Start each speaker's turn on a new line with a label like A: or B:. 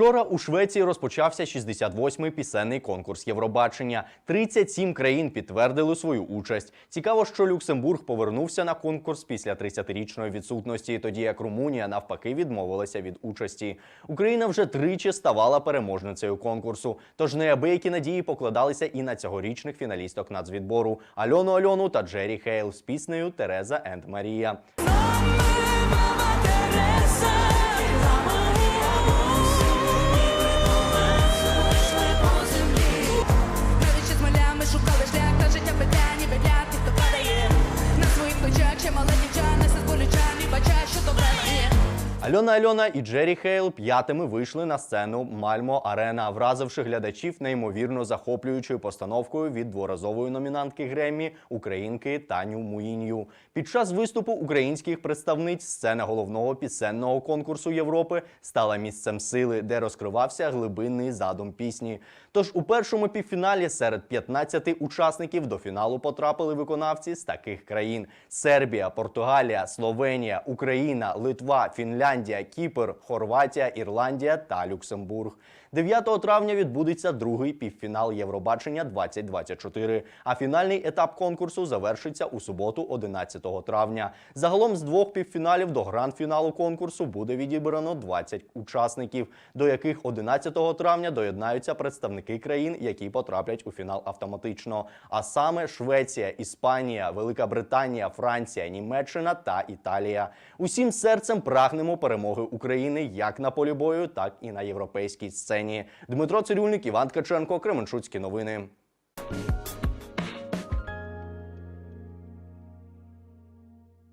A: Вчора у Швеції розпочався 68-й пісенний конкурс Євробачення. 37 країн підтвердили свою участь. Цікаво, що Люксембург повернувся на конкурс після 30-річної відсутності, тоді як Румунія навпаки відмовилася від участі. Україна вже тричі ставала переможницею конкурсу. Тож неабиякі надії покладалися і на цьогорічних фіналісток нацвідбору Альону Альону та Джері Хейл з піснею Тереза енд Марія.
B: Мама Тереса, йшли мале дівча, несе з болючами, бача, що то є.
A: Альона Альона і Джері Хейл п'ятими вийшли на сцену Мальмо Арена, вразивши глядачів неймовірно захоплюючою постановкою від дворазової номінантки Греммі українки Таню Муїнью. Під час виступу українських представниць сцена головного пісенного конкурсу Європи стала місцем сили, де розкривався глибинний задум пісні. Тож у першому півфіналі серед 15 учасників до фіналу потрапили виконавці з таких країн: Сербія, Португалія, Словенія, Україна, Литва, Фінляндія, Кіпр, Хорватія, Ірландія та Люксембург. 9 травня відбудеться другий півфінал Євробачення 2024, а фінальний етап конкурсу завершиться у суботу, 11 травня. Загалом з двох півфіналів до гранд-фіналу конкурсу буде відібрано 20 учасників, до яких 11 травня доєднаються представники країн, які потраплять у фінал автоматично. А саме Швеція, Іспанія, Велика Британія, Франція, Німеччина та Італія. Усім серцем прагнемо перемоги України як на полі бою, так і на європейській сцені. Дмитро Цирюльник, Іван Ткаченко, Кременчуцькі новини.